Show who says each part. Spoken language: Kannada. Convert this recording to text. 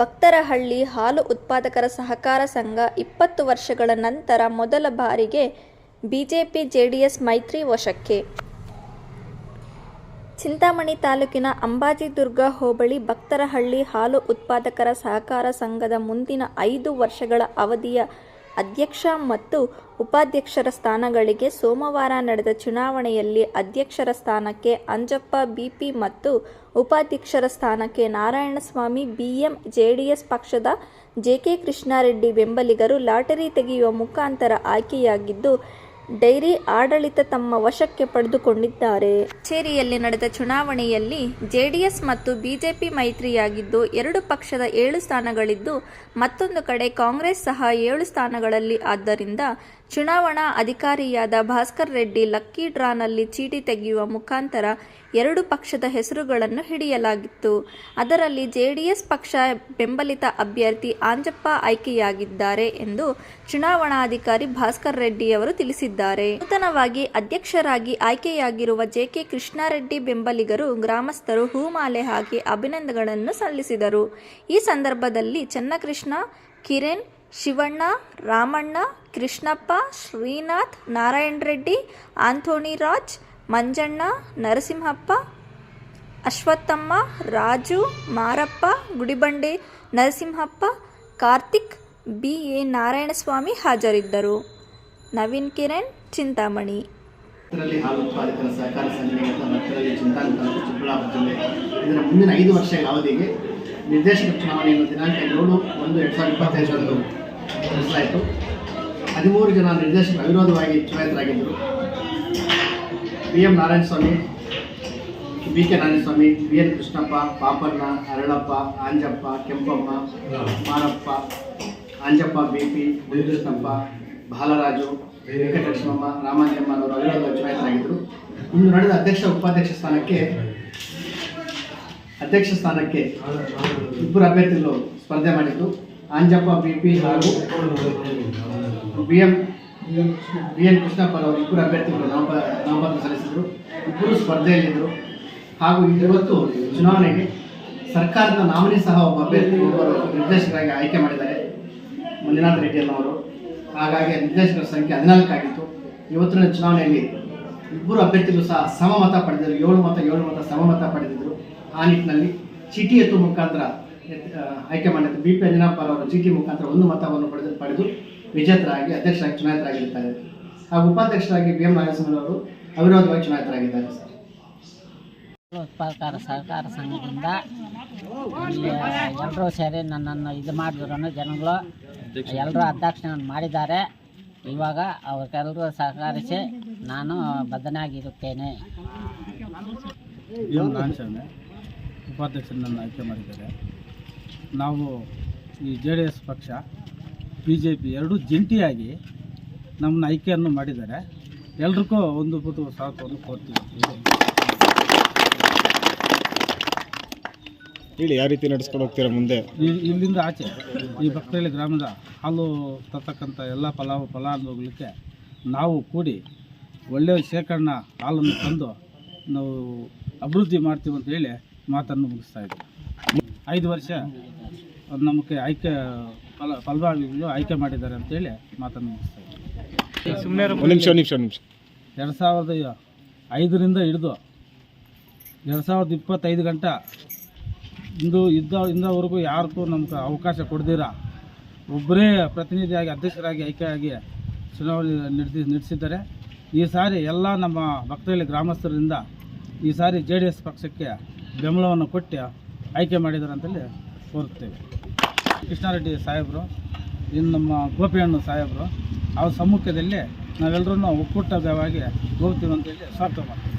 Speaker 1: ಬಕ್ತರಹಳ್ಳಿ ಹಾಲು ಉತ್ಪಾದಕರ ಸಹಕಾರ ಸಂಘ ಇಪ್ಪತ್ತು ವರ್ಷಗಳ ನಂತರ ಮೊದಲ ಬಾರಿಗೆ ಬಿಜೆಪಿ ಜೆಡಿಎಸ್ ಮೈತ್ರಿ ವಶಕ್ಕೆ. ಚಿಂತಾಮಣಿ ತಾಲೂಕಿನ ಅಂಬಾಜಿದುರ್ಗ ಹೋಬಳಿ ಭಕ್ತರಹಳ್ಳಿ ಹಾಲು ಉತ್ಪಾದಕರ ಸಹಕಾರ ಸಂಘದ ಮುಂದಿನ ಐದು ವರ್ಷಗಳ ಅವಧಿಯ ಅಧ್ಯಕ್ಷ ಮತ್ತು ಉಪಾಧ್ಯಕ್ಷರ ಸ್ಥಾನಗಳಿಗೆ ಸೋಮವಾರ ನಡೆದ ಚುನಾವಣೆಯಲ್ಲಿ ಅಧ್ಯಕ್ಷರ ಸ್ಥಾನಕ್ಕೆ ಅಂಜಪ್ಪ, ಬಿಪಿ ಮತ್ತು ಉಪಾಧ್ಯಕ್ಷರ ಸ್ಥಾನಕ್ಕೆ ನಾರಾಯಣಸ್ವಾಮಿ, ಬಿಎಂ, ಜೆಡಿಎಸ್ ಪಕ್ಷದ ಜೆಕೆ ಕೃಷ್ಣಾರೆಡ್ಡಿ ಬೆಂಬಲಿಗರು ಲಾಟರಿ ತೆಗೆಯುವ ಮುಖಾಂತರ ಆಯ್ಕೆಯಾಗಿದ್ದು ಡೈರಿ ಆಡಳಿತ ತಮ್ಮ ವಶಕ್ಕೆ ಪಡೆದುಕೊಂಡಿದ್ದಾರೆ. ಕಚೇರಿಯಲ್ಲಿ ನಡೆದ ಚುನಾವಣೆಯಲ್ಲಿ ಜೆಡಿಎಸ್ ಮತ್ತು ಬಿಜೆಪಿ ಮೈತ್ರಿಯಾಗಿದ್ದು, ಎರಡು ಪಕ್ಷದ ಏಳು ಸ್ಥಾನಗಳಿದ್ದು, ಮತ್ತೊಂದು ಕಡೆ ಕಾಂಗ್ರೆಸ್ ಸಹ ಏಳು ಸ್ಥಾನಗಳಲ್ಲಿ. ಆದ್ದರಿಂದ ಚುನಾವಣಾ ಅಧಿಕಾರಿಯಾದ ಭಾಸ್ಕರ್ ರೆಡ್ಡಿ ಲಕ್ಕಿ ಡ್ರಾನಲ್ಲಿ ಚೀಟಿ ತೆಗೆಯುವ ಮುಖಾಂತರ ಎರಡು ಪಕ್ಷದ ಹೆಸರುಗಳನ್ನು ಹಿಡಿಯಲಾಗಿತ್ತು. ಅದರಲ್ಲಿ ಜೆಡಿಎಸ್ ಪಕ್ಷ ಬೆಂಬಲಿತ ಅಭ್ಯರ್ಥಿ ಆಂಜಪ್ಪ ಆಯ್ಕೆಯಾಗಿದ್ದಾರೆ ಎಂದು ಚುನಾವಣಾಧಿಕಾರಿ ಭಾಸ್ಕರ್ ರೆಡ್ಡಿಯವರು ತಿಳಿಸಿದ್ದಾರೆ. ನೂತನವಾಗಿ ಅಧ್ಯಕ್ಷರಾಗಿ ಆಯ್ಕೆಯಾಗಿರುವ ಜೆಕೆ ಕೃಷ್ಣಾರೆಡ್ಡಿ ಬೆಂಬಲಿಗರು ಗ್ರಾಮಸ್ಥರು ಹೂಮಾಲೆ ಹಾಕಿ ಅಭಿನಂದನೆಗಳನ್ನು ಸಲ್ಲಿಸಿದರು. ಈ ಸಂದರ್ಭದಲ್ಲಿ ಚನ್ನಕೃಷ್ಣ, ಕಿರಣ್ ಶಿವಣ್ಣ, ರಾಮಣ್ಣ, ಕೃಷ್ಣಪ್ಪ, ಶ್ರೀನಾಥ್, ನಾರಾಯಣ ರೆಡ್ಡಿ, ಆಂಥೋಣಿ ರಾಜ್, ಮಂಜಣ್ಣ, ನರಸಿಂಹಪ್ಪ, ಅಶ್ವತ್ಥಮ್ಮ, ರಾಜು, ಮಾರಪ್ಪ, ಗುಡಿಬಂಡೆ, ನರಸಿಂಹಪ್ಪ, ಕಾರ್ತಿಕ್ ಬಿ ಎ ನಾರಾಯಣಸ್ವಾಮಿ ಹಾಜರಿದ್ದರು. ನವೀನ್ ಕಿರಣ್, ಚಿಂತಾಮಣಿ.
Speaker 2: ಹಾಲು ಉತ್ಪಾದಕರ ಸಹಕಾರ ಸಂಘ ಮಕ್ಕಳಲ್ಲಿ ಚಿಂತಾಮಣಿ ಚಿಕ್ಕಬಳ್ಳಾಪುರ ಜಿಲ್ಲೆ. ಇದರ ಮುಂದಿನ ಐದು ವರ್ಷಗಳ ಅವಧಿಗೆ ನಿರ್ದೇಶಕ ಚುನಾವಣೆಯನ್ನು ದಿನಾಂಕ ಏಳು ಒಂದು ಎರಡು ಸಾವಿರದ ಇಪ್ಪತ್ತೈದರಂದು ನಡೆಸಲಾಯಿತು ಹದಿಮೂರು ಜನ ನಿರ್ದೇಶಕರು ಅವಿರೋಧವಾಗಿ ಚುನಾಯಿತರಾಗಿದ್ದರು. B M Narayanaswamy B K Narayanaswamy B N Krishnappa Papanna Aralappa, Anjappa Kempamma Marappa, Anjappa B P Munikrishnappa Balaraju Venkatalakshmamma ರಾಮಾಂಜಮ್ಮನವರು ಅವಿರೋಧ ಚುನಾಯಿತರಾಗಿದ್ದರು. ಇಂದು ನಡೆದ ಅಧ್ಯಕ್ಷ, ಉಪಾಧ್ಯಕ್ಷ ಸ್ಥಾನಕ್ಕೆ, ಅಧ್ಯಕ್ಷ ಸ್ಥಾನಕ್ಕೆ ಇಬ್ಬರು ಅಭ್ಯರ್ಥಿಗಳು ಸ್ಪರ್ಧೆ ಮಾಡಿದ್ದು. ಆಂಜಪ್ಪ ಬಿ ಪಿ ಹಾಗೂ ಬಿ ಎಂ ಬಿ ಎನ್ ಕೃಷ್ಣಪ್ಪನವರು ಇಬ್ಬರು ಅಭ್ಯರ್ಥಿಗಳು ನಾಮಪ, ನಾಮಪತ್ರ ಸಲ್ಲಿಸಿದರು. ಇಬ್ಬರು ಸ್ಪರ್ಧೆಯಲ್ಲಿದ್ದರು. ಹಾಗೂ ಇವತ್ತು ಚುನಾವಣೆಗೆ ಸರ್ಕಾರದ ನಾಮಿನಿ ಸಹ ಒಬ್ಬ ಅಭ್ಯರ್ಥಿ, ಒಬ್ಬರು ನಿರ್ದೇಶಕರಾಗಿ ಆಯ್ಕೆ ಮಾಡಿದ್ದಾರೆ. ಮಂಜುನಾಥ್ ರೆಡ್ಡಿ ಅನ್ನೋರು ಹಾಗಾಗಿ ನಿರ್ದೇಶಕರ ಸಂಖ್ಯೆ ಹದಿನಾಲ್ಕಾಗಿತ್ತು ಇವತ್ತಿನ ಚುನಾವಣೆಯಲ್ಲಿ ಇಬ್ಬರು ಅಭ್ಯರ್ಥಿಗಳು ಸಹ ಸಮಮತ ಪಡೆದಿದ್ದರು ಏಳು ಮತ ಏಳು ಮತ, ಸಮಮತ ಪಡೆದಿದ್ದರು ಆ ನಿಟ್ಟಿನಲ್ಲಿ ಚೀಟಿ ಎತ್ತುವ ಮುಖಾಂತರ ಆಯ್ಕೆ ಮಾಡಿದ್ದು ಬಿ ಪಿ ಅಂಜನಪ್ಪರ್ ಅವರು ಚೀಟಿ ಮುಖಾಂತರ ಒಂದು ಮತವನ್ನು ಪಡೆದು ಪಡೆದು ವಿಜೇತರಾಗಿ ಅಧ್ಯಕ್ಷರಾಗಿ ಚುನಾಯಿತರಾಗಿರ್ತಾರೆ ಹಾಗೂ ಉಪಾಧ್ಯಕ್ಷರಾಗಿ ಬಿ ಎಂ ಅವರು ಅವಿರೋಧವಾಗಿ ಚುನಾಯಿತರಾಗಿದ್ದಾರೆ. ಸರ್
Speaker 3: ಉತ್ಪಾದಕರ ಸಹಕಾರ ಸಂಘದಿಂದ ಇಲ್ಲಿ ಎಲ್ಲರೂ ಸೇರಿ ನನ್ನನ್ನು ಇದು ಮಾಡಿದ್ರು ಜನಗಳು. ಎಲ್ಲರೂ ಅಧ್ಯಕ್ಷನನ್ನು ಮಾಡಿದ್ದಾರೆ. ಇವಾಗ ಅವ್ರಿಗೆಲ್ಲರೂ ಸಹಕರಿಸಿ ನಾನು ಬದ್ಧನಾಗಿರುತ್ತೇನೆ.
Speaker 4: ಉಪಾಧ್ಯಕ್ಷರನ್ನು ಆಯ್ಕೆ ಮಾಡಿದ್ದಾರೆ. ನಾವು ಈ ಜೆ ಡಿ ಎಸ್ ಪಕ್ಷ ಬಿ ಜೆ ಪಿ ಎರಡೂ ಜಂಟಿಯಾಗಿ ನಮ್ಮನ್ನ ಆಯ್ಕೆಯನ್ನು ಮಾಡಿದ್ದಾರೆ. ಎಲ್ರಿಗೂ ಒಂದು ಬುದು ಸಾಕು ಕೋರ್ತೀವಿ
Speaker 5: ಹೇಳಿ ಯಾವ ರೀತಿ ನಡೆಸ್ಕೊಂಡು ಹೋಗ್ತೀರಾ ಮುಂದೆ?
Speaker 4: ಇಲ್ಲಿಂದ ಆಚೆ ಈ ಭಕ್ತಳ್ಳಿ ಗ್ರಾಮದ ಹಾಲು ತರ್ತಕ್ಕಂಥ ಎಲ್ಲ ಫಲಾವ ಫಲಾನುಭವಿಗಳಿಗೆ ನಾವು ಕೂಡಿ ಒಳ್ಳೆಯ ಶೇಖರಣಾ ಹಾಲನ್ನು ತಂದು ನಾವು ಅಭಿವೃದ್ಧಿ ಮಾಡ್ತೀವಿ ಅಂತ ಹೇಳಿ ಮಾತನ್ನು ಮುಗಿಸ್ತಾ ಇದ್ದೀವಿ. ಐದು ವರ್ಷ ನಮಗೆ ಆಯ್ಕೆ ಫಲ ಫಲವಾಗಿ ಆಯ್ಕೆ ಮಾಡಿದ್ದಾರೆ ಅಂತೇಳಿ ಮಾತನ್ನು ಮುಗಿಸ್ತಾ
Speaker 5: ನಿಮಿಷ ನಿಮಿಷ ನಿಮಿಷ.
Speaker 4: ಎರಡು ಸಾವಿರದ ಐದರಿಂದ ಹಿಡಿದು ಎರಡು ಸಾವಿರದ ಇಪ್ಪತ್ತೈದು ಗಂಟೆ ಇಂದು ಇದ್ದ ಇಂದವರೆಗೂ ಯಾರಿಗೂ ನಮ್ಗೆ ಅವಕಾಶ ಕೊಡ್ದಿರ. ಒಬ್ಬರೇ ಪ್ರತಿನಿಧಿಯಾಗಿ ಅಧ್ಯಕ್ಷರಾಗಿ ಆಯ್ಕೆಯಾಗಿ ಚುನಾವಣೆ ನಡೆಸಿ ನಡೆಸಿದ್ದಾರೆ. ಈ ಸಾರಿ ಎಲ್ಲ ನಮ್ಮ ಭಕ್ತಹಳ್ಳಿ ಗ್ರಾಮಸ್ಥರಿಂದ ಈ ಸಾರಿ ಜೆ ಡಿ ಎಸ್ ಪಕ್ಷಕ್ಕೆ ಬೆಂಬಲವನ್ನು ಕೊಟ್ಟು ಆಯ್ಕೆ ಮಾಡಿದ್ದಾರೆ ಅಂತೇಳಿ ಕೋರುತ್ತೇವೆ ಕೃಷ್ಣಾರೆಡ್ಡಿ ಸಾಹೇಬರು ಇನ್ನು ನಮ್ಮ ಗೋಪಿಯಣ್ಣ ಸಾಹೇಬರು ಅವ್ರ ಸಮ್ಮುಖದಲ್ಲಿ ನಾವೆಲ್ಲರೂ ಒಕ್ಕೂಟವಾಗಿ ಹೋಗ್ತೀವಿ ಅಂತೇಳಿ ಸ್ವಾಗತ ಮಾಡ್ತೀವಿ.